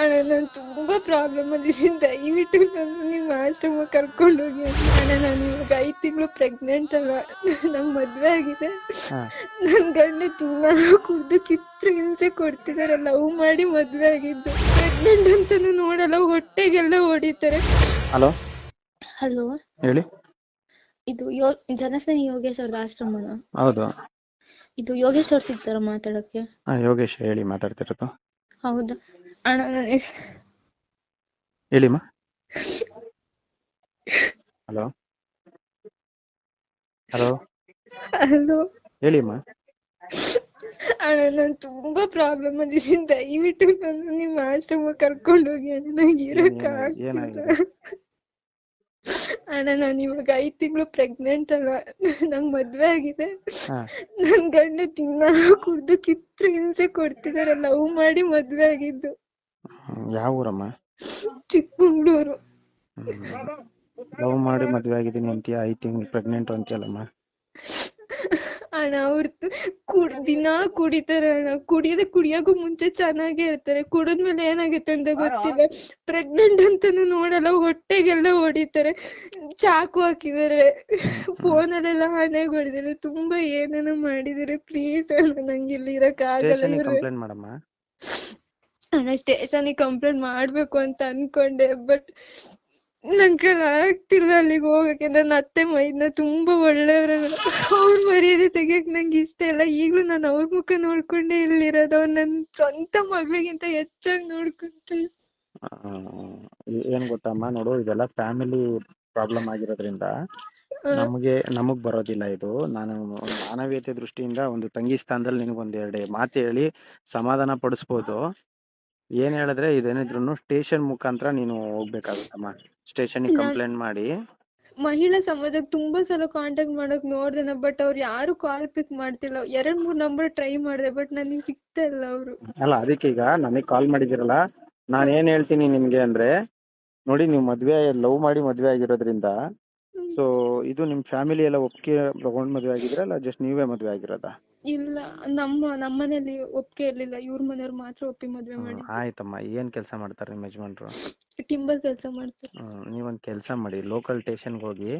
ಅಣ್ಣ ನಾನು ತುಂಬಾ ಪ್ರಾಬ್ಲಮ್ ಅಲ್ಲಿ ಇದೀನಿ. ದಯವಿಟ್ಟು ನಾನು ನಿಮ್ಮ ಆಶ್ರಮ ಕರ್ಕೊಂಡು ಹೋಗಿ ಅಣ್ಣ ನಾನು ಇವಾಗ ಐದ್ ತಿಂಗಳು ಪ್ರೆಗ್ನೆಂಟ್ ಅಲ್ಲ ನಂಗ್ ಮದ್ವೆ ಆಗಿದೆ. ನನ್ ಗಂಡ ತುಂಬಾ ಕುಡ್ದು ಚಿತ್ರ ಹಿಂಸೆ ಕೊಡ್ತಿದಾರೆ. ಲವ್ ಮಾಡಿ ಮದ್ವೆ ಆಗಿದ್ದು. ಪ್ರೆಗ್ನೆಂಟ್ ಅಂತಾನು ನೋಡಲ್ಲ ಹೊಟ್ಟೆಗೆಲ್ಲ ಹೊಡಿತಾರೆ. ಹಲೋ ಹಲೋ ಹೇಳಿ. ಇದು ಯೋ ಜನಸ್ನೇಹಿ ಯೋಗೇಶ್ ಅವ್ರದ್ದು ಆಶ್ರಮನ ಹೌದು. ಇದು ಯೋಗೇಶ್ ಅವ್ರು ಸಿಗ್ತಾರ ಮಾತಾಡಕ್ಕೆ? ಹಾ ಯೋಗೇಶ್ ಹೇಳಿ ಮಾತಾಡ್ತಿರೋದು. ಹೌದಾ. ಅಣ್ಣ ನಾನು ಹೇಳಿಮ್ಮ ಹಲೋ. ಹಲೋ. ಹಲೋ. ಹೇಳಿಮ್ಮ ಅಣ್ಣ ನಾನು ತುಂಬಾ ಪ್ರಾಬ್ಲಮ್ ಅಂದಿದ್ದೀನಿ ದಯವಿಟ್ಟು ನನ್ನ ನಿಮ್ಮ ಆಶ್ರಮ ಕರ್ಕೊಂಡು ಹೋಗಿ ಅಣ್ಣ ನಂಗೆ ಏನಾಗಿದೆ? ಅಣ್ಣ ನಾನು ಇವಾಗ ಐದ್ ತಿಂಗಳು ಪ್ರೆಗ್ನೆಂಟ್ ಅಲ್ಲ ನಂಗ್ ಮದ್ವೆ ಆಗಿದೆ. ಹಾ. ನನ್ ಗಂಡ ತಿನ್ನ ಕುಡ್ದು ಚಿತ್ರ ಹಿಂಸೆ ಕೊಡ್ತಿದಾರೆ. ಲವ್ ಮಾಡಿ ಮದ್ವೆ ಆಗಿದ್ದು. ಹ್ಮ್, ಯಾವ ಊರಮ್ಮ? ಚಿಕ್ಕಮಂಗ್ಳೂರು. ಲವ್ ಮಾಡಿ ಮದ್ವೆ ಆಗಿದ್ದೀನಿ ಅಂತೀಯ ಐ ತಿಂಗಳು ಪ್ರೆಗ್ನೆಂಟ್ ಅಂತೀಯಲ್ಲಮ್ಮ? ಅಣ್ಣ ಅವ್ರದ್ದು ಕುಡ್ ದಿನ ಕುಡಿತಾರೆ ಅಣ್ಣ. ಕುಡಿಯೋದೇ ಕುಡಿಯೋಕು ಮುಂಚೆ ಚೆನ್ನಾಗೇ ಇರ್ತಾರೆ. ಕುಡಿದ್ಮೇಲೆ ಏನಾಗುತ್ತೆ ಅಂತ ಗೊತ್ತಿಲ್ಲ. ಪ್ರೆಗ್ನೆಂಟ್ ಅಂತಾನು ನೋಡಲ್ಲ ಹೊಟ್ಟೆಗೆಲ್ಲ ಹೊಡಿತಾರೆ. ಚಾಕು ಹಾಕಿದ್ದಾರೆ. ಫೋನಲ್ಲೆಲ್ಲ ಹಣೆಗೆ ಹೊಡೆದಿದ್ದಾರೆ ತುಂಬಾ ಏನೇನೋ ಮಾಡಿದ್ದಾರೆ. ಪ್ಲೀಸ್ ಅಣ್ಣ ನಂಗೆ ಇಲ್ಲಿ ಇರಕ್ ಆಗಲ್ಲ ಸ್ಟೇಷನ್ ಇವ್ರು. ಕಂಪ್ಲೇಂಟ್ ಮಾಡಮ್ಮ. ಅಣ್ಣ ಸ್ಟೇಷನ್ಗೆ ಕಂಪ್ಲೇಂಟ್ ಮಾಡ್ಬೇಕು ಅಂತ ಅನ್ಕೊಂಡೆ ಬಟ್ ನನ್ ಕೈಲಿ ಆಗ್ತಿಲ್ಲ ಅಲ್ಲಿಗೆ ಹೋಗಕ್ಕೆ. ನನ್ನ ಅತ್ತೆ ಮೈದ್ನ ತುಂಬಾ ಒಳ್ಳೆಯವ್ರಲ್ಲ. ಅವ್ರ ಮರ್ಯಾದೆ ತೆಗಿಯಕ್ ನಂಗೆ ಇಷ್ಟ ಇಲ್ಲ. ಈಗ್ಲೂ ನಾನು ಅವ್ರ ಮುಖ ನೋಡ್ಕೊಂಡೇ ಇಲ್ಲಿರೋದು. ಅವ್ರು ನನ್ ಸ್ವಂತ ಮಗಳಿಗಿಂತ ಹೆಚ್ಚಾಗಿ ನೋಡ್ಕೊಂತೆ. ಏನ್ ಗೊತ್ತಮ್ಮ ನೋಡು ಇದೆಲ್ಲ ಫ್ಯಾಮಿಲಿ ಪ್ರಾಬ್ಲಮ್ ಆಗಿರೋದ್ರಿಂದ ನಮಗೆ ನಮಗ್ ಬರೋದಿಲ್ಲ ಇದು. ನಾನು ಮಾನವೀಯತೆ ದೃಷ್ಟಿಯಿಂದ ಒಂದು ತಂಗಿ ಸ್ಥಾನದಲ್ಲಿ ನಿನಗೊಂದ್ ಎರಡು ಮಾತು ಹೇಳಿ ಸಮಾಧಾನ ಪಡಿಸ್ಬೋದು. ಏನ್ ಹೇಳಿದ್ರೆ ಇದೇನಿದ್ರು ಸ್ಟೇಷನ್ ಮುಖಾಂತರ ನೀನು ಹೋಗ್ಬೇಕಾಗುತ್ತಮ್ಮ. ಸ್ಟೇಷನ್ ಕಂಪ್ಲೇಂಟ್ ಮಾಡಿ. ಮಹಿಳಾ ಸಮಾಜಕ್ಕೆ ತುಂಬಾ ಸಲ ಕಾಂಟ್ಯಾಕ್ಟ್ ಮಾಡಕ್ ನೋಡ್ದೆನ ಬಟ್ ಅವ್ರು ಯಾರು ಕಾಲ್ ಪಿಕ್ ಮಾಡ್ತಿಲ್ಲ. ಎರಡ್ ಮೂರ್ ನಂಬರ್ ಟ್ರೈ ಮಾಡಿದೆ ಬಟ್ ನನಗೆ ಸಿಗ್ತಾ ಇಲ್ಲ ಅವರು. ಅಲ್ಲ ಅದಕ್ಕೆ ಈಗ ನನಗೆ ಕಾಲ್ ಮಾಡಿದಿರಲ್ಲ ನಾನ್ ಏನ್ ಹೇಳ್ತೀನಿ ನಿಮ್ಗೆ ಅಂದ್ರೆ ನೋಡಿ ನೀವು ಮದ್ವೆ ಲವ್ ಮಾಡಿ ಮದ್ವೆ ಆಗಿರೋದ್ರಿಂದ ಸೊ ಇದು ನಿಮ್ ಫ್ಯಾಮಿಲಿ ಎಲ್ಲ ಒಪ್ಪಿಗೆ ತಗೊಂಡ್ ಮದ್ವೆ ಆಗಿದ್ರ ಅಲ್ಲ ಜಸ್ಟ್ ನೀವೇ ಮದ್ವೆ ಆಗಿರೋದಾ? ಇಲ್ಲ ನಮ್ಮ ನಮ್ಮನೇಲಿ ಒಪ್ಪಿಗೆ ಇರ್ಲಿಲ್ಲ. ಇವ್ರ ಮನೆಯವ್ರು ಮಾತ್ರ ಒಪ್ಪಿ ಮದ್ವೆ ಮಾಡಿ ಆಯ್ತಮ್ಮ. ಏನ್ ಕೆಲಸ ಮಾಡ್ತಾರೆ ನಿಮ್ಮ ಯಜಮಾನ್ರು? ಟಿಂಬರ್ ಕೆಲಸ ಮಾಡ್ತಾರೆ. ಹ್ಮ್, ನೀವೊಂದ್ ಕೆಲಸ ಮಾಡಿ ಲೋಕಲ್ ಸ್ಟೇಷನ್ಗೆ ಹೋಗಿ.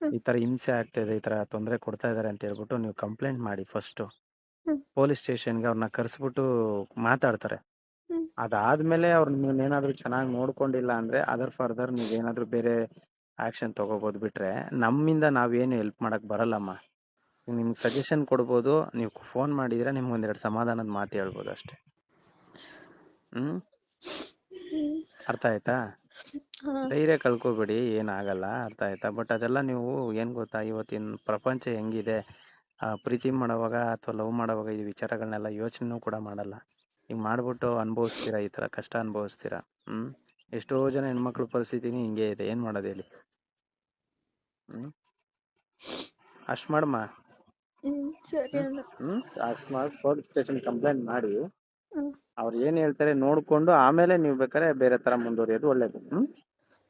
ಈ ತರ ಹಿಂಸೆ ಆಗ್ತಾ ಇದೆ ಈ ತರ ತೊಂದರೆ ಕೊಡ್ತಾ ಇದಾರೆ ಅಂತ ಹೇಳ್ಬಿಟ್ಟು ನೀವು ಕಂಪ್ಲೇಂಟ್ ಮಾಡಿ ಫಸ್ಟ್ ಪೊಲೀಸ್ ಪೊಲೀಸ್ ಸ್ಟೇಷನ್ಗೆ ಅವ್ರನ್ನ ಕರ್ಸ್ಬಿಟ್ಟು ಮಾತಾಡ್ತಾರೆ. ಹ್ಮ್. ಅದಾದ್ಮೇಲೆ ಅವ್ರ ನೀವೇನಾದ್ರೂ ಚೆನ್ನಾಗಿ ನೋಡ್ಕೊಂಡಿಲ್ಲ ಅಂದ್ರೆ ಅದರ್ ಫರ್ದರ್ ನೀವೇನಾದ್ರೂ ಬೇರೆ ಆಕ್ಷನ್ ತಗೋಬಹುದು ಬಿಟ್ರೆ ನಮ್ಮಿಂದ ನಾವೇನು ಹೆಲ್ಪ್ ಮಾಡಕ್ ಬರಲ್ಲಮ್ಮ. ನಿಮ್ಗೆ ಸಜೆಷನ್ ಕೊಡ್ಬೋದು ನೀವು ಫೋನ್ ಮಾಡಿದ್ರೆ ನಿಮ್ಗೆ ಒಂದೆರಡು ಸಮಾಧಾನದ ಮಾತು ಹೇಳ್ಬೋದು ಅಷ್ಟೇ. ಹ್ಮ್. ಅರ್ಥ ಆಯ್ತಾ? ಧೈರ್ಯ ಕಳ್ಕೊಬೇಡಿ ಏನಾಗಲ್ಲ ಅರ್ಥ ಆಯ್ತಾ? ಬಟ್ ಅದೆಲ್ಲ ನೀವು ಏನ್ ಗೊತ್ತಾ ಇವತ್ತಿನ ಪ್ರಪಂಚ ಹೆಂಗಿದೆ? ಆ ಪ್ರೀತಿ ಮಾಡೋವಾಗ ಅಥವಾ ಲವ್ ಮಾಡೋವಾಗ ಈ ವಿಚಾರಗಳನ್ನೆಲ್ಲ ಯೋಚನೆನೂ ಕೂಡ ಮಾಡಲ್ಲ. ಈಗ ಮಾಡ್ಬಿಟ್ಟು ಅನುಭವಿಸ್ತೀರಾ ಈ ತರ ಕಷ್ಟ ಅನುಭವಿಸ್ತೀರಾ? ಹ್ಮ್? ಎಷ್ಟೋ ಜನ ಹೆಣ್ಮಕ್ಳ ಪರಿಸ್ಥಿತಿನೇ ಹಿಂಗೆ ಇದೆ ಏನ್ ಮಾಡೋದು ಹೇಳಿ? ಹ್ಮ್. ಅಷ್ಟ್ ಮಾಡಮ್ಮ ಹ್ಮ್ ಸರಿ ಅಣ್ಣ ಹ್ಮ್ ಅಷ್ಟ್ ಮಾಡಿ ಪೊಲೀಸ್ ಸ್ಟೇಷನ್ ಕಂಪ್ಲೇಂಟ್ ಮಾಡಿ. ಹ್ಮ್. ಅವ್ರು ಏನ್ ಹೇಳ್ತಾರೆ ನೋಡ್ಕೊಂಡು ಆಮೇಲೆ ನೀವು ಬೇಕಾದ್ರೆ ಬೇರೆ ತರ ಮುಂದುವರಿಯೋದು ಒಳ್ಳೇದು ಹ್ಮ್.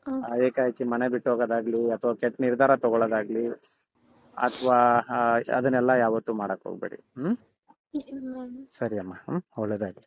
ಹ್ಮ್. ಆ, ಏಕಾಏಕಿ ಮನೆ ಬಿಟ್ಟು ಹೋಗೋದಾಗ್ಲಿ ಅಥವಾ ಕೆಟ್ಟ ನಿರ್ಧಾರ ತಗೊಳ್ಳೋದಾಗ್ಲಿ ಅಥವಾ ಅದನ್ನೆಲ್ಲ ಯಾವತ್ತೂ ಮಾಡಕ್ ಹೋಗ್ಬೇಡಿ ಹ್ಮ್. ಇಲ್ಲ ಸರಿ ಅಮ್ಮ ಹ್ಮ್ ಒಳ್ಳೇದಾಗ್ಲಿ.